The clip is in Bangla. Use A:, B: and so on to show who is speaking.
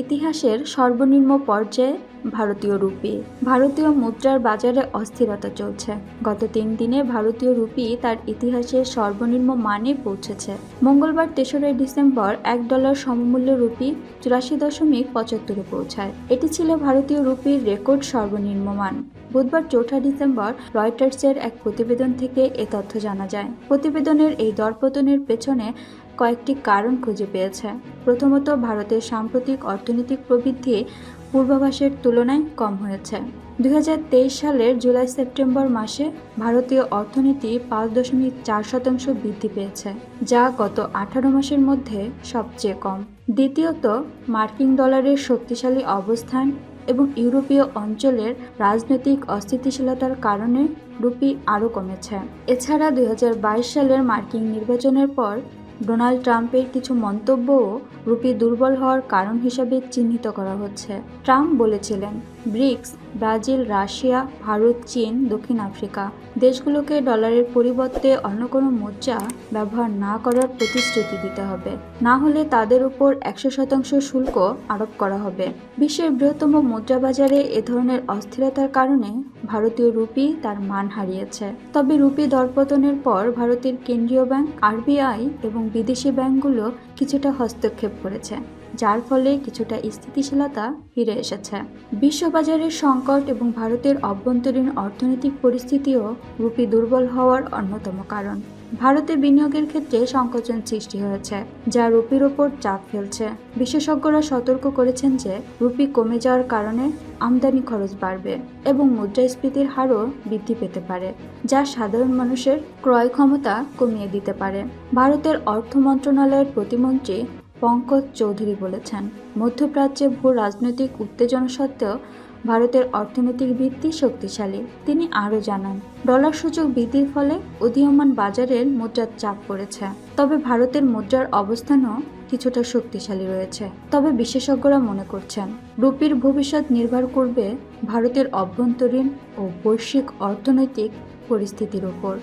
A: ইতিহাসের সর্বনিম্ন পর্যায়ে ভারতীয় রুপি। ভারতীয় মুদ্রার বাজারে অস্থিরতা চলছে। গত তিন দিনে ভারতীয় রুপি তার ইতিহাসের সর্বনিম্ন মানে পৌঁছেছে। মঙ্গলবার তেসরা ডিসেম্বর এক ডলার সমমূল্য রুপি চুরাশি দশমিক পঁচাত্তরে পৌঁছায়। এটি ছিল ভারতীয় রুপির রেকর্ড সর্বনিম্ন মান। বুধবার চৌঠা ডিসেম্বর রয়টার্সের এক প্রতিবেদন থেকে এ তথ্য জানা যায়। প্রতিবেদনের এই দরপতনের পেছনে কয়েকটি কারণ খুঁজে পেয়েছে। প্রথমত, ভারতের সাম্প্রতিক অর্থনৈতিক প্রবৃদ্ধি পূর্বাভাসের তুলনায় কম হয়েছে। দুই সালের জুলাই সেপ্টেম্বর মাসে ভারতীয় অর্থনীতি পাঁচ দশমিক চার শতাংশ বৃদ্ধি পেয়েছে, যা গত আঠারো মাসের মধ্যে সবচেয়ে কম। দ্বিতীয়ত, মার্কিন ডলারের শক্তিশালী অবস্থান এবং ইউরোপীয় অঞ্চলের রাজনৈতিক অস্থিতিশীলতার কারণে রুপি আরও কমেছে। এছাড়া, দুই হাজার বাইশ সালের মার্কিন নির্বাচনের পর ডোনাল্ড ট্রাম্পের কিছু মন্তব্যও রুপি দুর্বল হওয়ার কারণ হিসাবে চিহ্নিত করা হচ্ছে। ট্রাম্প বলেছিলেন, ব্রিক্স, ব্রাজিল, রাশিয়া, ভারত, চীন, দক্ষিণ আফ্রিকা দেশগুলোকে ডলারের পরিবর্তে অন্য কোনো মুদ্রা ব্যবহার না করার প্রতিশ্রুতি দিতে হবে। না হলে তাদের উপর একশো শতাংশ শুল্ক আরোপ করা হবে। বিশ্বের বৃহত্তম মুদ্রা বাজারে এ ধরনের অস্থিরতার কারণে ভারতীয় রুপি তার মান হারিয়েছে। তবে রুপি দরপতনের পর ভারতের কেন্দ্রীয় ব্যাংক, আরবিআই এবং বিদেশি ব্যাংকগুলো কিছুটা হস্তক্ষেপ করেছে, যার ফলে কিছুটা স্থিতিশীলতা ফিরে এসেছে। বিশ্ববাজারের সংকট এবং ভারতের অভ্যন্তরীণ অর্থনৈতিক পরিস্থিতিও রুপি দুর্বল হওয়ার অন্যতম কারণ। ভারতে বিনিয়োগের ক্ষেত্রে সংকোচন সৃষ্টি হয়েছে, যা রুপির ওপর চাপ ফেলছে। বিশেষজ্ঞরা সতর্ক করেছেন যে, রুপি কমে যাওয়ার কারণে আমদানি খরচ বাড়বে এবং মুদ্রাস্ফীতির হারও বৃদ্ধি পেতে পারে, যা সাধারণ মানুষের ক্রয় ক্ষমতা কমিয়ে দিতে পারে। ভারতের অর্থ মন্ত্রণালয়ের প্রতিমন্ত্রী পঙ্কজ চৌধুরী বলেছেন, মধ্যপ্রাচ্যে ভূ রাজনৈতিক উত্তেজনা সত্ত্বেও ভারতের অর্থনৈতিক ভিত্তি শক্তিশালী, তিনি আরও জানান। ডলার সূচক বৃদ্ধির ফলে উদীয়মান বাজারের মুদ্রার চাপ পড়েছে। তবে ভারতের মুদ্রার অবস্থানও কিছুটা শক্তিশালী রয়েছে, তবে বিশেষজ্ঞরা মনে করছেন, রুপির ভবিষ্যৎ নির্ভর করবে ভারতের অভ্যন্তরীণ ও বৈশ্বিক অর্থনৈতিক পরিস্থিতির উপর।